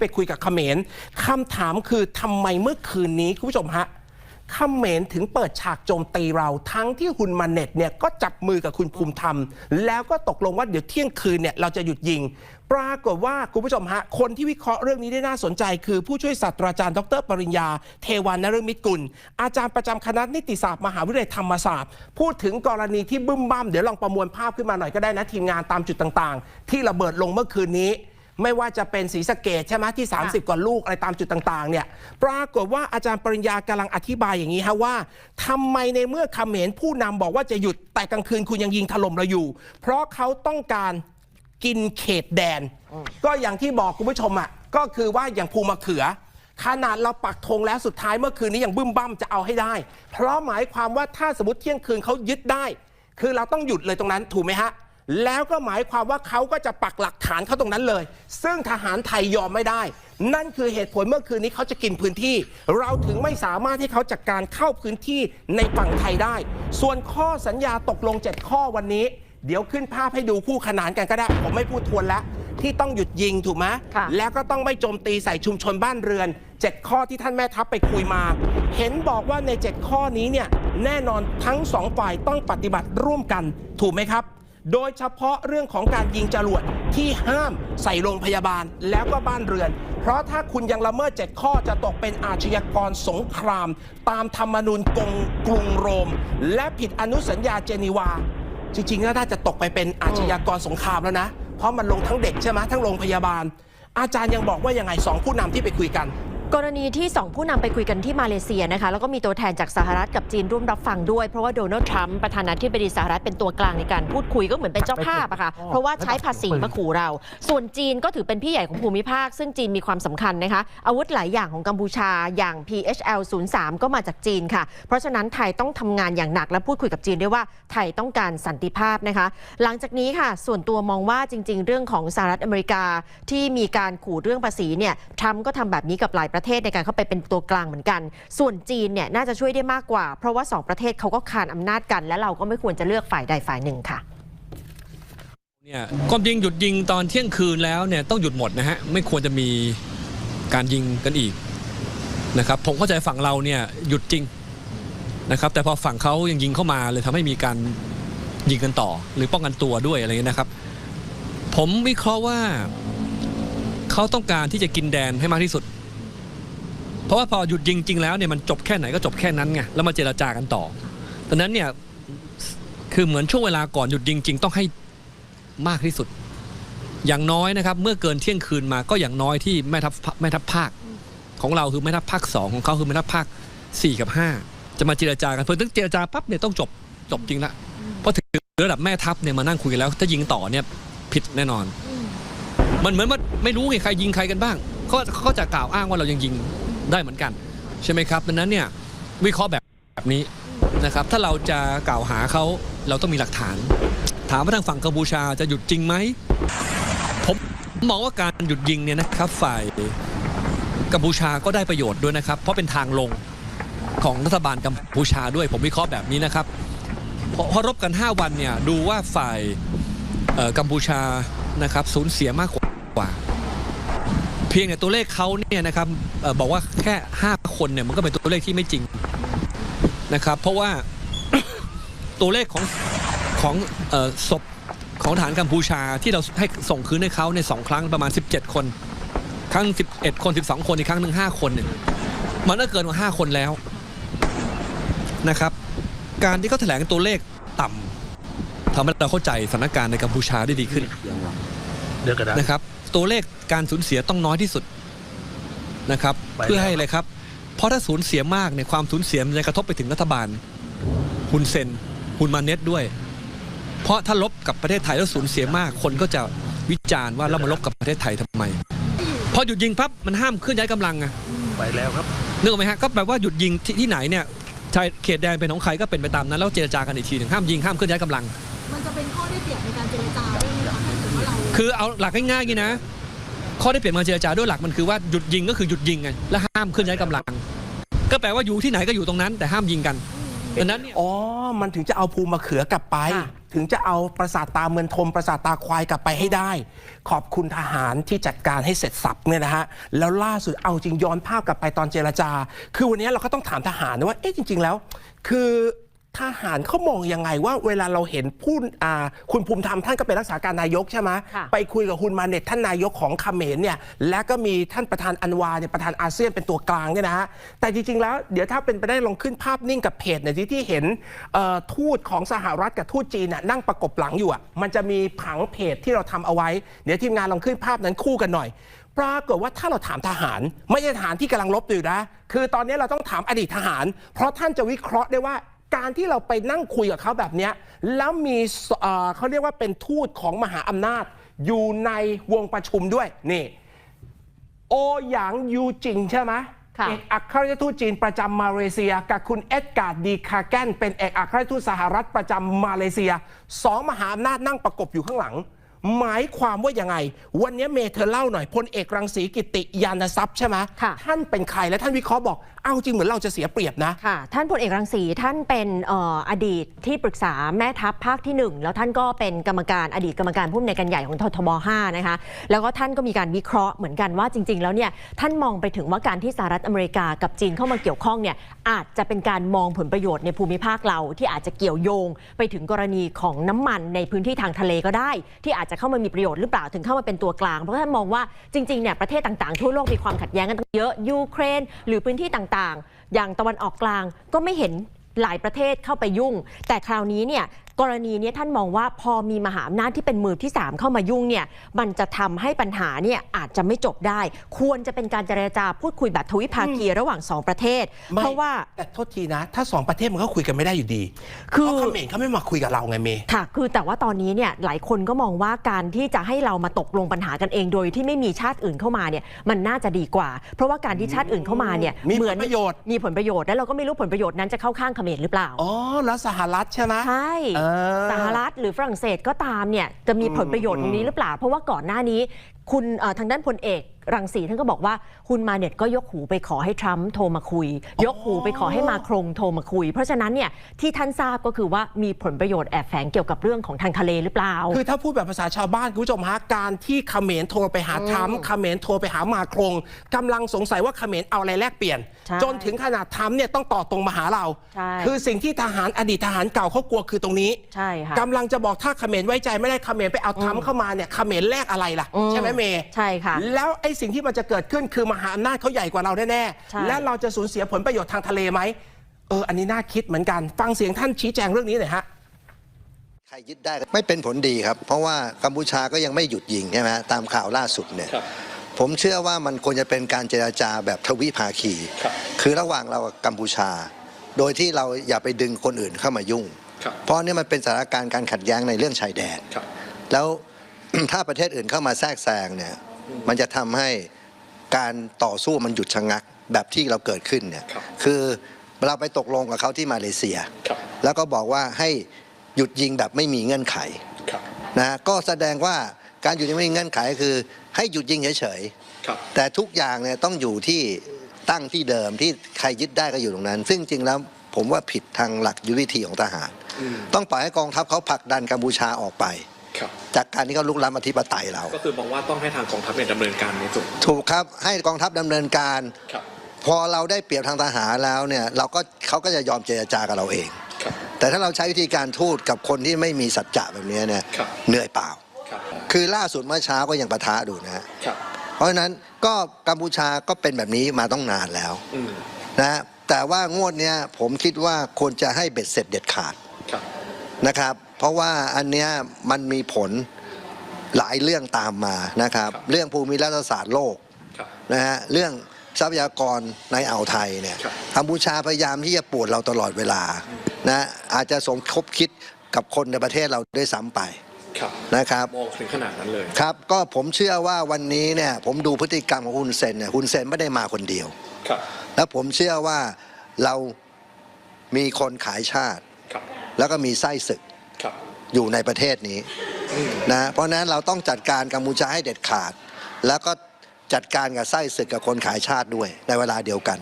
ไปคุยกับเขมรคำถามคือทำไมเมื่อคืนนี้คุณผู้ชมฮะเขมรถึงเปิดฉากโจมตีเราทั้งที่ฮุนมาเน็ตเนี่ยก็จับมือกับคุณภูมิธรรม แล้วก็ตกลงว่าเดี๋ยวเที่ยงคืนเนี่ยเราจะหยุดยิง ปรากฏว่าคุณผู้ชมฮะ คนที่วิเคราะห์เรื่องนี้ได้น่าสนใจ คือผู้ช่วยศาสตราจารย์ดรปริญญา เทวานฤมิตกุล อาจารย์ประจำคณะนิติศาสตร์มหาวิทยาลัยธรรมศาสตร์ พูดถึงกรณีที่บึ้มบ้ามเดี๋ยวลองประมวลภาพขึ้นมาหน่อยก็ได้นะทีมงานตามจุดต่าง ๆ ที่ระเบิดลงเมื่อคืนนี้ ไม่ว่าจะเป็นศรีสะเกดใช่ไหมที่ 30 กว่าลูกอะไรตามจุดต่างๆเนี่ยปรากฏว่าอาจารย์ปริญญากำลังอธิบายอย่างนี้ฮะว่าทำไมในเมื่อเขมรผู้นำบอกว่าจะหยุดแต่กลางคืนคุณยังยิงถล่มเราอยู่ เพราะเขาต้องการกินเขตแดน ก็อย่างที่บอกคุณผู้ชมอะก็คือว่าอย่างภูมะเขือ ขนาดเราปักธงแล้วสุดท้ายเมื่อคืนนี้ยังบึ้มบั้มจะเอาให้ได้ เพราะหมายความว่าถ้าสมมติเที่ยงคืนเขายึดได้ คือเราต้องหยุดเลยตรงนั้นถูกไหมฮะ แล้วก็หมายความว่าเขาก็จะปักหลักฐานเขาตรงนั้นเลย ซึ่งทหารไทยยอมไม่ได้ นั่นคือเหตุผลเมื่อคืนนี้เขาจะกินพื้นที่ เราถึงไม่สามารถที่เขาจัดการเข้าพื้นที่ในฝั่งไทยได้ ส่วนข้อสัญญาตกลง 7 ข้อวันนี้ เดี๋ยวขึ้นภาพให้ดูคู่ขนานกันก็ได้ ผมไม่พูดทวนแล้วที่ต้องหยุดยิงถูกไหมค่ะแล้วก็ต้องไม่โจมตีใส่ชุมชนบ้านเรือน 7 ข้อที่ท่านแม่ทัพไปคุยมา เห็นบอกว่าใน 7 ข้อนี้เนี่ยแน่นอนทั้งสองฝ่ายต้องปฏิบัติร่วมกันถูกไหมครับ โดยเฉพาะเรื่องของการยิงจรวดที่ห้ามใส่โรงพยาบาลแล้วก็บ้านเรือน เพราะถ้าคุณยังละเมิด 7 ข้อจะตกเป็นอาชญากรสงคราม ตามธรรมนูญกงกรุงโรม และผิดอนุสัญญาเจนีวา จริงๆแล้วน่าจะตกไปเป็นอาชญากรสงครามแล้วนะ เพราะมันลงทั้งเด็กใช่ไหมทั้งโรงพยาบาล อาจารย์ยังบอกว่ายังไงสองผู้นำที่ไปคุยกัน กรณีที่ 2 ผู้นำไปคุยกันที่มาเลเซียนะคะแล้วก็มีตัวแทนจากสหรัฐกับจีนร่วมรับฟังด้วย เพราะว่าโดนัลด์ทรัมป์ประธานาธิบดีสหรัฐเป็นตัวกลางในการพูดคุยก็เหมือนเป็นเจ้าภาพอะค่ะเพราะว่าใช้ภาษีมาขู่เรา ส่วนจีนก็ถือเป็นพี่ใหญ่ของภูมิภาค ซึ่งจีนมีความสำคัญนะคะอาวุธหลายอย่างของกัมพูชาอย่าง PHL 03ก็มาจากจีนค่ะ เพราะฉะนั้นไทยต้องทำงานอย่างหนัก และพูดคุยกับจีนด้วยว่าไทยต้องการสันติภาพนะคะ หลังจากนี้ค่ะ ส่วนตัวมองว่าจริง ๆ เรื่องของสหรัฐอเมริกาที่มีการขู่เรื่องภาษีเนี่ยทรัมป์ก็ทำแบบนี้กับหลายประประเทศในการเข้าไปเป็นตัวกลางเหมือนกัน ส่วนจีนเนี่ยน่าจะช่วยได้มากกว่า เพราะว่าสองประเทศเขาก็คานอำนาจกัน และเราก็ไม่ควรจะเลือกฝ่ายใดฝ่ายหนึ่งค่ะเนี่ยความจริงหยุดยิงตอนเที่ยงคืนแล้วเนี่ยต้องหยุดหมดนะฮะไม่ควรจะมีการยิงกันอีกนะครับผมเข้าใจฝั่งเราเนี่ยหยุดจริงนะครับแต่พอฝั่งเขายังยิงเข้ามาเลยทำให้มีการยิงกันต่อ หรือป้องกันตัวด้วยอะไรเงี้ยนะครับ ผมวิเคราะห์ว่าเขาต้องการที่จะกินแดนให้มากที่สุด เพราะว่าพอหยุดยิงจริงแล้วเนี่ยมันจบแค่ไหนก็จบแค่นั้นไงแล้วมาเจรจากันต่อดังนั้นเนี่ยคือเหมือนช่วงเวลาก่อนหยุดยิงจริงต้องให้มากที่สุด อย่างน้อยนะครับ เมื่อเกินเที่ยงคืนมาก็อย่างน้อยที่แม่ทัพแม่ทัพภาคของเราคือแม่ทัพภาคสองของเขาคือแม่ทัพภาคสี่กับห้าจะมาเจรจากันเพื่อต้องเจรจาปั๊บเนี่ยต้องจบจบจริงละเพราะถึงระดับแม่ทัพเนี่ยมานั่งคุยกันแล้ว ถ้ายิงต่อเนี่ยผิดแน่นอน มันเหมือนว่าไม่รู้ไงใครยิงใครกันบ้างเขาเขาจะกล่าวอ้างว่าเรายังยิง ได้เหมือนกัน ใช่ไหมครับดังนั้นเนี่ยวิเคราะห์แบบแบบนี้นะครับถ้าเราจะกล่าวหาเขาเราต้องมีหลักฐาน ถามว่าทางฝั่งกัมพูชาจะหยุดจริงไหมผมมองว่าการหยุดยิงเนี่ยนะครับฝ่ายกัมพูชาก็ได้ประโยชน์ด้วยนะครับ เพราะเป็นทางลงของรัฐบาลกัมพูชาด้วยผมวิเคราะห์แบบนี้นะครับเพราะรบกัน 5 วันเนี่ยดูว่าฝ่ายกัมพูชานะครับสูญเสียมากกว่า เพียงแต่ตัวเลขเขาเนี่ยนะครับเอ่อบอกว่าแค่ 5 คนเนี่ยมันก็เป็นตัวเลขที่ไม่จริงนะครับ เพราะว่าตัวเลขของของเอ่อศพของฐานกัมพูชาที่เราให้ส่งคืนให้เขาในยสองครั้งประมาณ 17 คน ครั้ง 11 คน 12 คนอีกครั้งหนึ่ง5คนเนี่ยมันก็เกินกว่า 5 คนแล้วนะครับ การที่เขาแถลงตัวเลขต่ำทำให้เราเข้าใจสถานการณ์ในกัมพูชาได้ดีขึ้นเดือนกระดาษนะครับ ตัวเลขการสูญเสียต้องน้อยที่สุดนะครับไปแล้วเพื่อให้อะไรครับ เพราะถ้าสูญเสียมากเนี่ยความสูญเสียมันจะกระทบไปถึงรัฐบาลฮุนเซนฮุนมาเน็ตด้วย เพราะถ้าลบกับประเทศไทยแล้วสูญเสียมาก คนก็จะวิจารณ์ว่าเรามาลบกับประเทศไทยทำไม พอหยุดยิงปั๊บมันห้ามเคลื่อนย้ายกำลังไงไปแล้วครับนึกออกไหมฮะก็แปลว่าหยุดยิงที่ที่ไหนเนี่ยชายเขตแดนเป็นของใครก็เป็นไปตามนั้นแล้วเจรจากันอีกทีหนึ่งห้ามยิงห้ามเคลื่อนย้ายกำลัง มันจะเป็นข้อได้เปรียบในการเจรจาด้วยไหมคะ คือเอาหลักง่ายๆงี้นะ ข้อได้เปลี่ยนมาเจรจาด้วยหลักมันคือว่าหยุดยิงก็คือหยุดยิงไงและห้ามเคลื่อนย้ายกำลัง ก็แปลว่าอยู่ที่ไหนก็อยู่ตรงนั้น แต่ห้ามยิงกันดังนั้นเนี่ยอ๋อ มันถึงจะเอาภูมิมะเขือกลับไปค่ะถึงจะเอาประสาทตาเมือนทมประสาทตาควายกลับไปให้ได้ ขอบคุณทหารที่จัดการให้เสร็จสับเนี่ยนะฮะ แล้วล่าสุดเอาจริงย้อนภาพกลับไปตอนเจรจา คือวันนี้เราก็ต้องถามทหารนะว่า เอ๊ะจริง ๆ แล้ว คือ ทหารเขามองยังไงว่าเวลาเราเห็นผู้อ่าคุณภูมิธรรมท่านก็เป็นรักษาการนายกใช่ไหมค่ะ ไปคุยกับคุณมาเน็ตท่านนายกของเขมรเนี่ยและก็มีท่านประธานอันวาเนี่ยประธานอาเซียนเป็นตัวกลางเนี่ยนะฮะแต่จริงๆแล้วเดี๋ยวถ้าเป็นไปได้ลองขึ้นภาพนิ่งกับเพจหน่อยที่ที่เห็นเอ่อทูตของสหรัฐกับทูตจีนน่ะนั่งประกบหลังอยู่อะมันจะมีผังเพจที่เราทำเอาไว้ เดี๋ยวทีมงานลองขึ้นภาพนั้นคู่กันหน่อย ปรากฏว่าถ้าเราถามทหาร ไม่ใช่ทหารที่กำลังรบอยู่นะ คือตอนนี้เราต้องถามอดีตทหาร เพราะท่านจะวิเคราะห์ได้ว่า การที่เราไปนั่งคุยกับเขาแบบเนี้ยแล้วมีสเอ่อเขาเรียกว่าเป็นทูตของมหาอำนาจ อยู่ในวงประชุมด้วยนี่ โอหยางยูจิงใช่ไหมค่ะเอกอัครราชทูตจีนประจำมาเลเซีย กับคุณเอ็ดการ์ดดีคาแกนเป็นเอกอัครราชทูตสหรัฐประจำมาเลเซียสองมหาอำนาจนั่งประกบอยู่ข้างหลัง หมายความว่ายังไง วันนี้เมย์เธอเล่าหน่อยพลเอกรังสีกิติยานทรัพย์ใช่ไหมค่ะท่านเป็นใครและท่านวิเคราะห์บอกเอาจริงเหมือนเราจะเสียเปรียบนะค่ะท่านพลเอกรังสีท่านเป็นเอ่ออดีตที่ปรึกษาแม่ทัพภาคที่หนึ่งแล้วท่านก็เป็นกรรมการอดีตกรรมการผู้อำนวยการใหญ่ของททบ5นะคะแล้วก็ท่านก็มีการวิเคราะห์เหมือนกันว่าจริง ๆ แล้วเนี่ยท่านมองไปถึงว่าการที่สหรัฐอเมริกากับจีนเข้ามาเกี่ยวข้องเนี่ยอาจจะเป็นการมองผลประโยชน์ในภูมิภาคเราที่อาจจะเกี่ยวโยง ไปถึงกรณีของน้ำมันในพื้นที่ทางทะเลก็ได้ ที่อาจจะเข้ามามีประโยชน์หรือเปล่าถึงเข้ามาเป็นตัวกลาง เพราะท่านมองว่าจริงๆเนี่ยประเทศต่างๆทั่วโลกมีความขัดแย้งกันตั้งเยอะยูเครน หรือพื้นที่ต่างๆ อย่างตะวันออกกลางก็ไม่เห็น หลายประเทศเข้าไปยุ่ง แต่คราวนี้เนี่ยกรณีเนี้ท่านมองว่าพอมีมหาอำนาจที่เป็นมือที่ 3 เข้ามายุ่งเนี่ยมันจะทำให้ปัญหาเนี่ยอาจจะไม่จบได้ ควรจะเป็นการเจรจาพูดคุยแบบทวิภาคีระหว่าง 2 ประเทศไม่เพราะว่าแต่โทษทีนะ ถ้าสองประเทศมันก็คุยกันไม่ได้อยู่ดี คือเพราะเขมรเขาไม่มาคุยกับเราไงเมย์ค่ะ คือแต่ว่าตอนนี้เนี่ยหลายคนก็มองว่าการที่จะให้เรามาตกลงปัญหากันเองโดยที่ไม่มีชาติอื่นเข้ามาเนี่ยมันน่าจะดีกว่า เพราะว่าการที่ชาติอื่นเข้ามาเนี่ยมีผลเหมือนประโยชน์มีผลประโยชน์แล้วเราก็ไม่รู้ผลประโยชน์นั้นจะเข้าข้างเขมรหรือเปล่า อ๋อ แล้วสหรัฐใช่ไหมใช่ เออ สหรัฐหรือฝรั่งเศสก็ตามเนี่ยจะมีผลประโยชน์ตรงนี้หรือเปล่า เพราะว่าก่อนหน้านี้ คุณเอ่อทางด้านพลเอกรังสีท่านก็บอกว่าคุณมาเน็ตก็ยกหูไปขอให้ทรัมป์โทรมาคุย ยกหูไปขอให้มาโครงโทรมาคุย เพราะฉะนั้นเนี่ยที่ท่านทราบก็คือว่ามีผลประโยชน์แอบแฝงเกี่ยวกับเรื่องของทางทะเลหรือเปล่า คือถ้าพูดแบบภาษาชาวบ้านคุณผู้ชมฮะการที่เขมรโทรไปหาทรัมป์เขมรโทรไปหามาโครงกำลังสงสัยว่าเขมรเอาอะไรแลกเปลี่ยนใช่จนถึงขนาดทรัมป์เนี่ยต้องต่อตรงมาหาเราใช่คือสิ่งที่ทหารอดีตทหารเก่าเขากลัวคือตรงนี้ใช่ค่ะกำลังจะบอกถ้าเขมรไว้ใจไม่ได้เขมรไปเอาทรัมป์เข้ามาเนี่ยเขมรแลกอะไรล่ะอืมใช่ไหมเมย์ใช่ค่ะ แล้วไอ้สิ่งที่มันจะเกิดขึ้นคือมหาอำนาจเขาใหญ่กว่าเราแน่ใช่ ๆและเราจะสูญเสียผลประโยชน์ทางทะเลไหมเอออันนี้น่าคิดเหมือนกันฟังเสียงท่านชี้แจงเรื่องนี้หน่อยฮะ ใครยึดได้ก็ไม่เป็นผลดีครับ เพราะว่ากัมพูชาก็ยังไม่หยุดยิงใช่ไหมฮะตามข่าวล่าสุดเนี่ยครับผมเชื่อว่ามันควรจะเป็นการเจราจาแบบทวิภาคีครับคือระหว่างเรากับกัมพูชา โดยที่เราอย่าไปดึงคนอื่นเข้ามายุ่งครับเพราะนี่มันเป็นสถานการณ์การขัดแย้งในเรื่องชายแดนครับแล้ว ถ้าประเทศอื่นเข้ามาแทรกแซงเนี่ยมันจะทำให้การต่อสู้มันหยุดชะงักแบบที่เราเกิดขึ้นเนี่ยครับคือเราไปตกลงกับเขาที่มาเลเซียครับแล้วก็บอกว่าให้หยุดยิงแบบไม่มีเงื่อนไขครับนะก็แสดงว่าการหยุดยิงไม่มีเงื่อนไขคือ ให้หยุดยิงเฉยครับๆแต่ทุกอย่างเนี่ยต้องอยู่ที่ตั้งที่เดิมที่ใครยึดได้ก็อยู่ตรงนั้น ซึ่งจริงแล้วผมว่าผิดทางหลักยุทธวิธีของทหารอืมต้องปล่อยให้กองทัพเขาผลักดันกัมพูชาออกไปครับ จากการที่เขาลุกล้ำอธิปไตยเรา ก็คือมองว่าต้องให้ทางกองทัพเนี่ยดำเนินการในส่วนถูกครับให้กองทัพดำเนินการครับพอเราได้เปรียบทางทหารแล้วเนี่ยเราก็เขาก็จะยอมเจรจากับเราเองครับแต่ถ้าเราใช้วิธีการทูตกับคนที่ไม่มีสัจจะแบบนี้เนี่ยครับเหนื่อยเปล่าครับคือล่าสุดเมื่อเช้าก็ยังปะทะดูนะฮะครับเพราะฉะนั้นก็กัมพูชาก็เป็นแบบนี้มาต้องนานแล้วอืมนะฮะแต่ว่างวดเนี้ยผมคิดว่าควรจะให้เบ็ดเสร็จเด็ดขาดครับนะครับ เพราะว่าอันเนี้ยมันมีผลหลายเรื่องตามมานะครับครับเรื่องภูมิรัฐศาสตร์โลกครับนะฮะเรื่องทรัพยากรในอ่าวไทยเนี่ยครับกัมพูชาพยายามที่จะปวดเราตลอดเวลานะอาจจะสมคบคิดกับคนในประเทศเราด้วยซ้ำไปครับนะครับมองถึงขนาดนั้นเลยครับ ก็ผมเชื่อว่าวันนี้เนี่ยผมดูพฤติกรรมของคุณเซนเนี่ยคุณเซนไม่ได้มาคนเดียวครับแล้วผมเชื่อว่าเรามีคนขายชาติครับแล้วก็มีไส้ศึกครับ อยู่ในประเทศนี้อืมนะเพราะฉะนั้นเราต้องจัดการกัมพูชาให้เด็ดขาด แล้วก็จัดการกับไส้ศึกกับคนขายชาติด้วยในเวลาเดียวกัน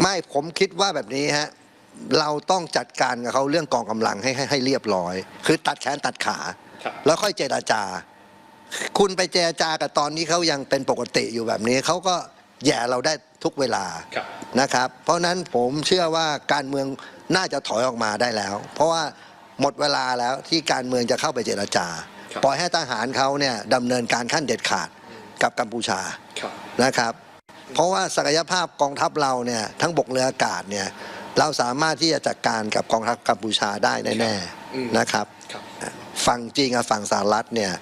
ไม่ผมคิดว่าแบบนี้ฮะเราต้องจัดการกับเขาเรื่องกองกำลังให้ให้ให้เรียบร้อย คือตัดแขนตัดขา แล้วค่อยเจรจา คุณไปเจรจากับตอนนี้เขายังเป็นปกติอยู่แบบนี้เขาก็แย่เราได้ทุกเวลานะครับ เพราะฉะนั้นผมเชื่อว่าการเมืองน่าจะถอยออกมาได้แล้ว เพราะว่า หมดเวลาแล้วที่การเมืองจะเข้าไปเจรจา ปล่อยให้ทหารเขาเนี่ยดำเนินการขั้นเด็ดขาดกับกัมพูชานะครับ เพราะว่าศักยภาพกองทัพเราเนี่ยทั้งบกเรืออากาศเนี่ยเราสามารถที่จะจัดการกับกองทัพกัมพูชาได้แน่ๆนะครับฝั่งจีนกับฝั่งสหรัฐเนี่ย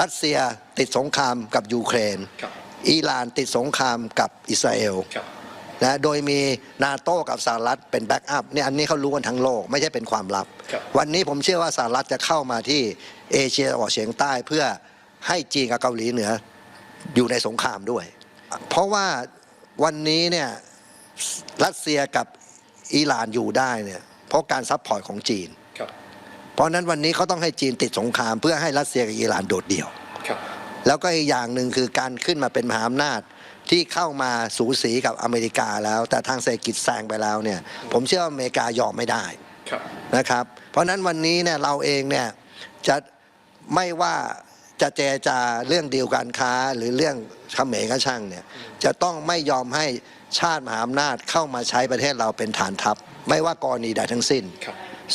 รัสเซียติดสงครามกับยูเครน อิหร่านติดสงครามกับอิสราเอล นะโดยมีนาโต้กับสหรัฐเป็นแบ็กอัพเนี่ยอันนี้เขารู้กันทั้งโลกไม่ใช่เป็นความลับ วันนี้ผมเชื่อว่าสหรัฐจะเข้ามาที่เอเชียตะวันออกเฉียงใต้เพื่อให้จีนกับเกาหลีเหนืออยู่ในสงครามด้วย เพราะว่าวันนี้เนี่ยรัสเซียกับอิหร่านอยู่ได้เนี่ยเพราะการซัพพอร์ตของจีน เพราะฉะนั้นวันนี้เขาต้องให้จีนติดสงคราม เพื่อให้รัสเซียกับอิหร่านโดดเดี่ยว แล้วก็อีกอย่างหนึ่งคือการขึ้นมาเป็นมหาอำนาจ ที่เข้ามาสูสีกับอเมริกาแล้ว แต่ทางเศรษฐกิจแซงไปแล้วเนี่ยผมเชื่อว่าอเมริกายอมไม่ได้นะครับ เพราะฉะนั้นวันนี้เนี่ยเราเองเนี่ยจะไม่ว่าจะเจรจาเรื่องดีลการค้าหรือเรื่องเขมรก็ช่างเนี่ยจะต้องไม่ยอมให้ชาติมหาอำนาจเข้ามาใช้ประเทศเราเป็นฐานทัพ ไม่ว่ากรณีใดทั้งสิ้น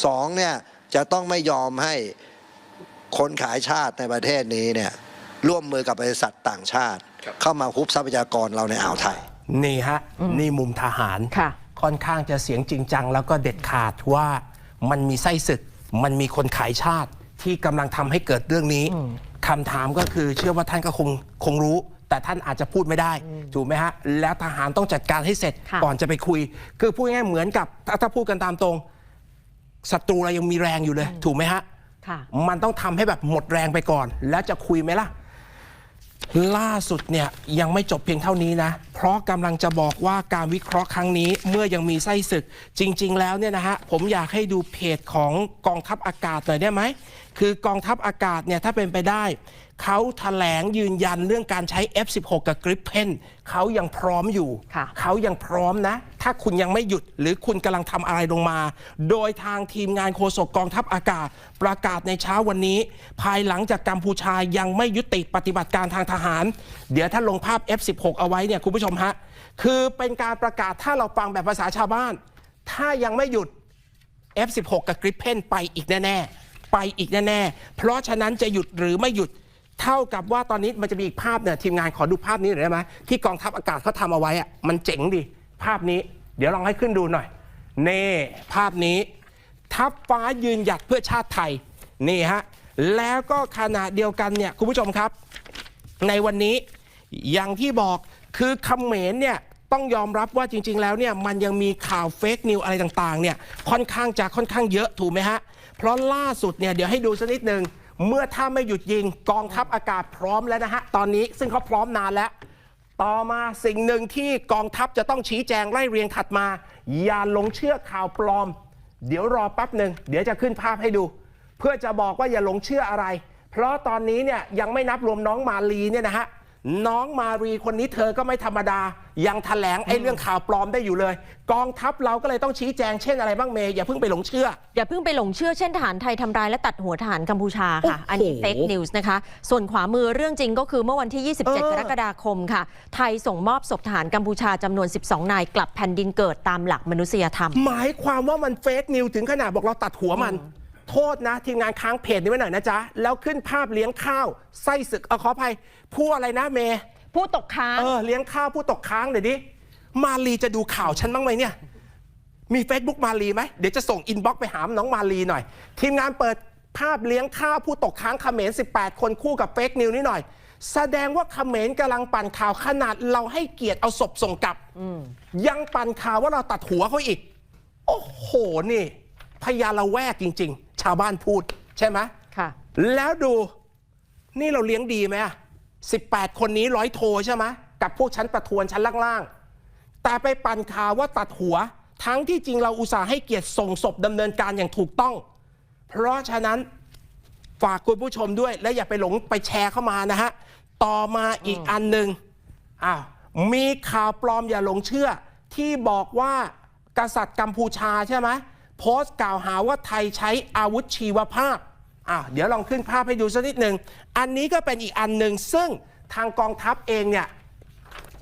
สองเนี่ยจะต้องไม่ยอมให้คนขายชาติในประเทศนี้เนี่ย ร่วมมือกับบริษัทต่างชาติ เข้ามาฮุบทรัพยากรเราในอ่าวไทย นี่ฮะ นี่มุมทหารค่ะ ค่อนข้างจะเสียงจริงจัง แล้วก็เด็ดขาดว่ามันมีไส้ศึก มันมีคนขายชาติที่กำลังทำให้เกิดเรื่องนี้คำถามก็คือเชื่อว่าท่านก็คงคงรู้ แต่ท่านอาจจะพูดไม่ได้ ถูกไหมฮะ แล้วทหารต้องจัดการให้เสร็จค่ะ ก่อนจะไปคุย คือพูดง่ายๆเหมือนกับถ้าถ้าพูดกันตามตรงศัตรูเรายังมีแรงอยู่เลย ถูกไหมฮะ ค่ะ มันต้องทำให้แบบหมดแรงไปก่อน แล้วจะคุยไหมล่ะ ล่าสุดเนี่ยยังไม่จบเพียงเท่านี้นะ เพราะกำลังจะบอกว่าการวิเคราะห์ครั้งนี้เมื่อยังมีไส้ศึก จริง ๆ แล้วเนี่ยนะฮะผมอยากให้ดูเพจของกองทัพอากาศหน่อยได้ไหมคือกองทัพอากาศเนี่ยถ้าเป็นไปได้ เขาแถลงยืนยันเรื่องการใช้ F16 กับ Gripen เขายังพร้อมอยู่ค่ะเขายังพร้อมนะ ถ้าคุณยังไม่หยุดหรือคุณกำลังทำอะไรลงมา โดยทางทีมงานโฆษกกองทัพอากาศ ประกาศในเช้าวันนี้ ภายหลังจากกัมพูชายังไม่ยุติปฏิบัติการทางทหาร เดี๋ยวถ้าลงภาพ F16 เอาไว้เนี่ยคุณผู้ชมฮะ คือเป็นการประกาศถ้าเราฟังแบบภาษาชาวบ้าน ถ้ายังไม่หยุด F16 กับ Gripen ไปอีกแน่ๆไปอีกแน่ๆเพราะฉะนั้นจะหยุดหรือไม่หยุด เท่ากับว่าตอนนี้มันจะมีอีกภาพเนี่ยทีมงานขอดูภาพนี้หน่อยได้ไหมที่กองทัพอากาศเขาทำเอาไว้อะมันเจ๋งดี ภาพนี้ เดี๋ยวลองให้ขึ้นดูหน่อยเน่ภาพนี้ ทัพฟ้ายืนหยัดเพื่อชาติไทยนี่ฮะแล้วก็ขณะเดียวกันเนี่ยคุณผู้ชมครับ ในวันนี้อย่างที่บอกคือคำเขมรเนี่ยต้องยอมรับว่าจริง ๆ แล้วเนี่ยมันยังมีข่าวเฟกนิวอะไรต่างๆเนี่ยค่อนข้างจะค่อนข้างเยอะถูกไหมฮะเพราะล่าสุดเนี่ยเดี๋ยวให้ดูสักนิดหนึ่ง เมื่อถ้าไม่หยุดยิงกองทัพอากาศพร้อมแล้วนะฮะ ตอนนี้ซึ่งเขาพร้อมนานแล้ว ต่อมาสิ่งหนึ่งที่กองทัพจะต้องชี้แจงไล่เรียงถัดมา อย่าหลงเชื่อข่าวปลอม เดี๋ยวรอแป๊บหนึ่งเดี๋ยวจะขึ้นภาพให้ดู เพื่อจะบอกว่าอย่าหลงเชื่ออะไร เพราะตอนนี้เนี่ยยังไม่นับรวมน้องมาลีเนี่ยนะฮะ น้องมารีคนนี้เธอก็ไม่ธรรมดา ยังแถลงไอ้เรื่องข่าวปลอมได้อยู่เลย กองทัพเราก็เลยต้องชี้แจงเช่นอะไรบ้างเมย์อย่าเพิ่งไปหลงเชื่อ อย่าเพิ่งไปหลงเชื่อเช่นทหารไทยทำร้ายและตัดหัวทหารกัมพูชาค่ะโอ้โหอันนี้เฟกนิวส์นะคะ ส่วนขวามือเรื่องจริงก็คือเมื่อวันที่เออ27 กรกฎาคมค่ะ ไทยส่งมอบศพทหารกัมพูชาจำนวน 12 นายกลับแผ่นดินเกิดตามหลักมนุษยธรรม หมายความว่ามันเฟกนิวถึงขนาดบอกเราตัดหัวมัน โทษนะ ทีมงานค้างเพจนี้ไว้หน่อยนะจ๊ะ แล้วขึ้นภาพเลี้ยงข้าวไส้ศึกเอาขออภัยผู้อะไรนะเมย์ผู้ตกค้าง เออเลี้ยงข้าวผู้ตกค้างเดี๋ยวดิมาลีจะดูข่าวฉันบ้างไหมเนี่ย มี Facebook มาลีไหมเดี๋ยวจะส่งอินบ็อกซ์ไปหาน้องมาลีหน่อย ทีมงานเปิดภาพเลี้ยงข้าวผู้ตกค้างเขมร18 คนคู่กับเฟกนิวนี่หน่อย แสดงว่าเขมรกำลังปั่นข่าวขนาดเราให้เกียรติเอาศพส่งกลับยังปั่นข่าวว่าเราตัดหัวเขาอีก โอ้โหนี่ พยาละแวกจริง ๆ ชาวบ้านพูดใช่ไหมค่ะแล้วดูนี่เราเลี้ยงดีไหมอะ18คนนี้ร้อยโทใช่ไหมกับพวกชั้นประทวนชั้นล่างๆ แต่ไปปั่นข่าวว่าตัดหัว ทั้งที่จริงเราอุตส่าห์ให้เกียรติส่งศพดำเนินการอย่างถูกต้อง เพราะฉะนั้นฝากคุณผู้ชมด้วย และอย่าไปหลงไปแชร์เข้ามานะฮะ ต่อมาอีกอันหนึ่งอ้าวมีข่าวปลอมอย่าหลงเชื่อ ที่บอกว่ากษัตริย์กัมพูชาใช่ไหม โพสต์กล่าวหาว่าไทยใช้อาวุธชีวภาพอะเดี๋ยวลองขึ้นภาพให้ดูสักนิดหนึ่ง อันนี้ก็เป็นอีกอันหนึ่งซึ่งทางกองทัพเองเนี่ย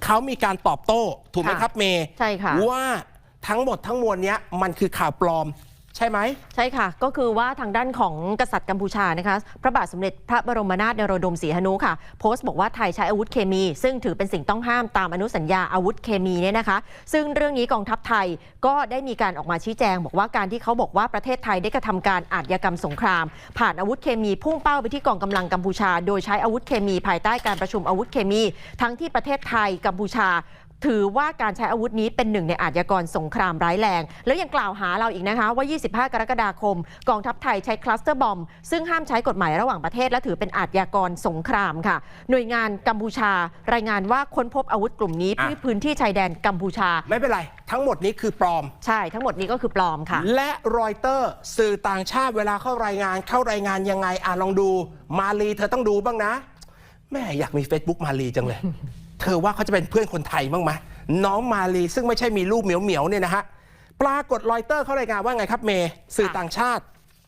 เขามีการตอบโต้ ถูกไหมค่ะครับเมย์ใช่ค่ะ ว่าทั้งหมดทั้งมวลเนี้ยมันคือข่าวปลอม ใช่ไหม ใช่ค่ะ ก็คือว่าทางด้านของกษัตริย์กัมพูชานะคะ พระบาทสมเด็จพระบรมนาถนโรดมศรีหนุค่ะ โพสต์บอกว่าไทยใช้อาวุธเคมี ซึ่งถือเป็นสิ่งต้องห้ามตามอนุสัญญาอาวุธเคมีเนี่ยนะคะ ซึ่งเรื่องนี้กองทัพไทยก็ได้มีการออกมาชี้แจง บอกว่าการที่เขาบอกว่าประเทศไทยได้กระทำการอาชญากรรมสงคราม ผ่านอาวุธเคมีพุ่งเป้าไปที่กองกำลังกัมพูชา โดยใช้อาวุธเคมี ภายใต้การประชุมอาวุธเคมี ทั้งที่ประเทศไทยกัมพูชา ถือว่าการใช้อาวุธนี้เป็นหนึ่งในอาชญากรสงครามร้ายแรง แล้วยังกล่าวหาเราอีกนะคะว่า 25 กรกฎาคม กองทัพไทยใช้คลัสเตอร์บอม ซึ่งห้ามใช้กฎหมายระหว่างประเทศและถือเป็นอาชญากรสงครามค่ะ หน่วยงานกัมพูชา รายงานว่าค้นพบอาวุธกลุ่มนี้อะที่พื้นที่ชายแดนกัมพูชา ไม่เป็นไร ทั้งหมดนี้คือปลอม ใช่ ทั้งหมดนี้ก็คือปลอมค่ะ และรอยเตอร์สื่อต่างชาติเวลาเข้ารายงานเข้ารายงานยังไงอะลองดู มาลีเธอต้องดูบ้างนะแม่อยากมี Facebook มาลีจังเลย เธอว่าเขาจะเป็นเพื่อนคนไทยบ้างไหมน้องมาลีซึ่งไม่ใช่มีรูปเหมียวเหมียวๆเนี่ยนะฮะปรากฏรอยเตอร์เขารายงานว่าไงครับเมย์สื่อต่างชาติ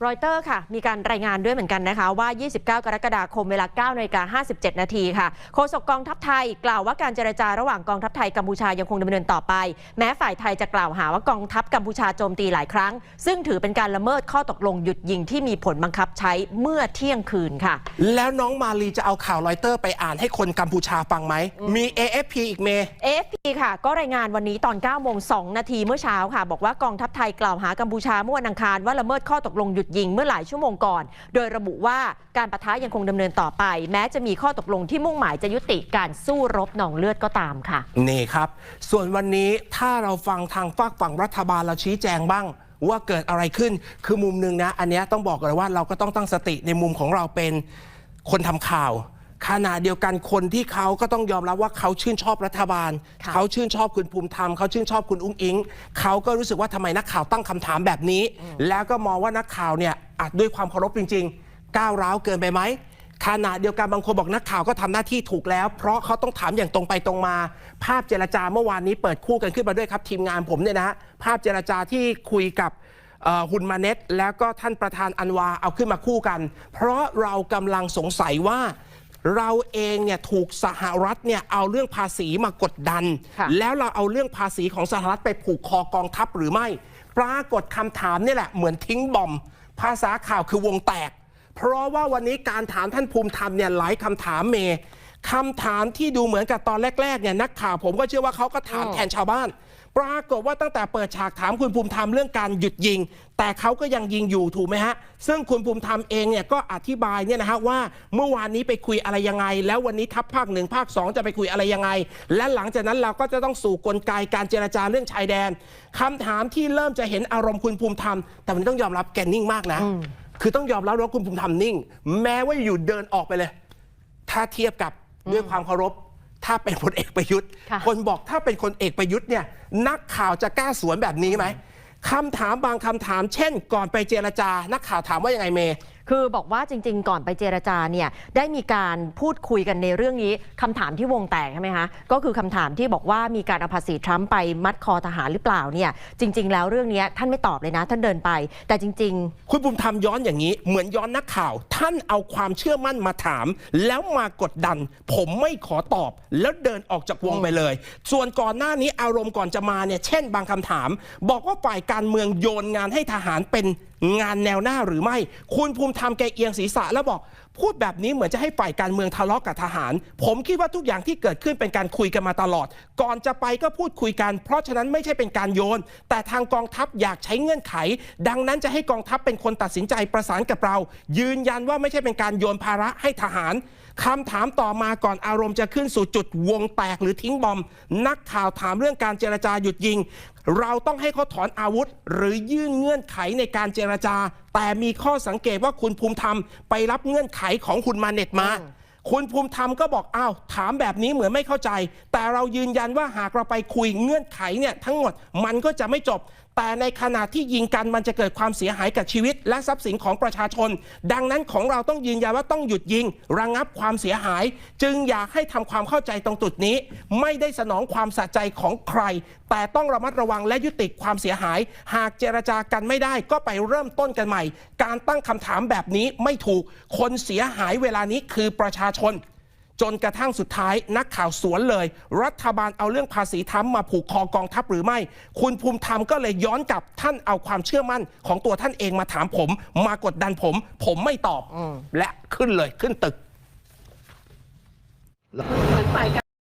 รอยเตอร์ค่ะ มีการรายงานด้วยเหมือนกันนะคะ ว่า 29 กรกฎาคมเวลา9นาฬิกา57 นาทีค่ะโฆษกกองทัพไทย กล่าวว่าการเจรจาระหว่างกองทัพไทยกัมพูชายังคงดำเนินต่อไป แม้ฝ่ายไทยจะกล่าวหาว่ากองทัพกัมพูชาโจมตีหลายครั้ง ซึ่งถือเป็นการละเมิดข้อตกลงหยุดยิงที่มีผลบังคับใช้เมื่อเที่ยงคืนค่ะ แล้วน้องมาลีจะเอาข่าวรอยเตอร์ไปอ่านให้คนกัมพูชาฟังไหมมี AFP อีกเมย์ AFP ค่ะ ก็รายงานวันนี้ตอน9โมง2นาทีเมื่อเช้าค่ะ บอกว่ากองทัพไทยกล่าวหากัมพูชาเมื่อวันอังคารว่าละเมิดข้อตกลงหยุดยิงเมื่อหลายชั่วโมงก่อน โดยระบุว่าการประทะยังคงดำเนินต่อไป แม้จะมีข้อตกลงที่มุ่งหมายจะยุติการสู้รบหนองเลือดก็ตามค่ะ นี่ครับ ส่วนวันนี้ถ้าเราฟังทางฝากฝั่งรัฐบาลเราชี้แจงบ้างว่าเกิดอะไรขึ้น คือมุมหนึ่งนะ อันนี้ต้องบอกเลยว่าเราก็ต้องตั้งสติในมุมของเราเป็นคนทำข่าว ขณะเดียวกันคนที่เขาก็ต้องยอมรับว่าเขาชื่นชอบรัฐบาล ค่ะ เขาชื่นชอบคุณภูมิธรรมเขาชื่นชอบคุณอุ้งอิงเขาก็รู้สึกว่าทำไมนักข่าวตั้งคำถามแบบนี้ แล้วก็มองว่านักข่าวเนี่ยอาจด้วยความเคารพจริง ๆ ก้าวร้าวเกินไปไหมขณะเดียวกันบางคนบอกนักข่าวก็ทำหน้าที่ถูกแล้ว เพราะเขาต้องถามอย่างตรงไปตรงมา ภาพเจรจาเมื่อวานนี้เปิดคู่กันขึ้นมาด้วยครับทีมงานผมเนี่ยนะฮะภาพเจรจาที่คุยกับ เอ่อฮุนมาเน็ตแล้วก็ท่านประธานอันวาเอาขึ้นมาคู่กัน เพราะเรากำลังสงสัยว่า เราเองเนี่ยถูกสหรัฐเนี่ยเอาเรื่องภาษีมากดดันค่ะแล้วเราเอาเรื่องภาษีของสหรัฐไปผูกคอกองทัพหรือไม่ ปรากฏคำถามนี่แหละเหมือนทิ้งบอม ภาษาข่าวคือวงแตก เพราะว่าวันนี้การถามท่านภูมิธรรมเนี่ยหลายคำถามเมคำถามที่ดูเหมือนกับตอนแรกๆเนี่ยนักข่าวผมก็เชื่อว่าเขาก็ถามแทนชาวบ้าน ปรากฏว่าตั้งแต่เปิดฉากถามคุณภูมิธรรมเรื่องการหยุดยิง แต่เขาก็ยังยิงอยู่ถูกไหมฮะ ซึ่งคุณภูมิธรรมเองเนี่ยก็อธิบายเนี่ยนะฮะว่าเมื่อวานนี้ไปคุยอะไรยังไง แล้ววันนี้ทัพภาคหนึ่งภาคสองจะไปคุยอะไรยังไง และหลังจากนั้นเราก็จะต้องสู่กลไกการเจรจาเรื่องชายแดนคำถามที่เริ่มจะเห็นอารมณ์คุณภูมิธรรม แต่มันต้องยอมรับแกนิ่งมากนะคือต้องยอมรับว่าคุณภูมิธรรมนิ่ง แม้ว่าอยู่เดินออกไปเลย ถ้าเทียบกับด้วยความเคารพ ถ้าเป็นพลเอกประยุทธ์ค่ะคนบอกถ้าเป็นคนเอกประยุทธ์เนี่ยนักข่าวจะกล้าสวนแบบนี้ไหมคำถามบางคำถาม เช่น ก่อนไปเจรจา นักข่าวถามว่ายังไงเมย์ คือบอกว่าจริง ๆ ก่อนไปเจรจาเนี่ยได้มีการพูดคุยกันในเรื่องนี้คำถามที่วงแตกใช่ไหมคะก็คือคำถามที่บอกว่ามีการเอาภาษีทรัมป์ไปมัดคอทหารหรือเปล่าเนี่ยจริง ๆ แล้วเรื่องนี้ท่านไม่ตอบเลยนะ ท่านเดินไป แต่จริง ๆ คุณภูมิธรรมย้อนอย่างนี้ เหมือนย้อนนักข่าว ท่านเอาความเชื่อมั่นมาถาม แล้วมากดดัน ผมไม่ขอตอบ แล้วเดินออกจากวงไปเลย ส่วนก่อนหน้านี้อารมณ์ก่อนจะมาเนี่ยเช่น บางคำถาม บอกว่าฝ่ายการเมืองโยนงานให้ทหารเป็น งานแนวหน้าหรือไม่ คุณภูมิธรรมแกเอียงศีรษะแล้วบอก พูดแบบนี้เหมือนจะให้ฝ่ายการเมืองทะเลาะกับทหาร ผมคิดว่าทุกอย่างที่เกิดขึ้นเป็นการคุยกันมาตลอด ก่อนจะไปก็พูดคุยกัน เพราะฉะนั้นไม่ใช่เป็นการโยน แต่ทางกองทัพอยากใช้เงื่อนไข ดังนั้นจะให้กองทัพเป็นคนตัดสินใจประสานกับเรา ยืนยันว่าไม่ใช่เป็นการโยนภาระให้ทหารคำถามต่อมาก่อนอารมณ์จะขึ้นสู่จุดวงแตกหรือทิ้งบอม นักข่าวถามเรื่องการเจรจาหยุดยิง เราต้องให้เขาถอนอาวุธ หรือยื่นเงื่อนไขในการเจรจา แต่มีข้อสังเกตว่าคุณภูมิธรรมไปรับเงื่อนไขของคุณมาเน็ตมาคุณภูมิธรรมก็บอกอ้าวถามแบบนี้เหมือนไม่เข้าใจ แต่เรายืนยันว่าหากเราไปคุยเงื่อนไขเนี่ยทั้งหมดมันก็จะไม่จบ แต่ในขณะที่ยิงกันมันจะเกิดความเสียหายกับชีวิต และทรัพย์สินของประชาชน ดังนั้นของเราต้องยืนยันว่าต้องหยุดยิง ระงับความเสียหาย จึงอยากให้ทำความเข้าใจตรงจุดนี้ ไม่ได้สนองความสะใจของใคร แต่ต้องระมัดระวังและยุติความเสียหาย หากเจรจากันไม่ได้ก็ไปเริ่มต้นกันใหม่ การตั้งคำถามแบบนี้ไม่ถูกคนเสียหายเวลานี้คือประชาชน จนกระทั่งสุดท้ายนักข่าวสวนเลย รัฐบาลเอาเรื่องภาษีทั้มมาผูกคอกองทัพหรือไม่ คุณภูมิธรรมก็เลยย้อนกลับท่านเอาความเชื่อมั่นของตัวท่านเองมาถามผม มากดดันผม ผมไม่ตอบ และขึ้นเลยขึ้นตึก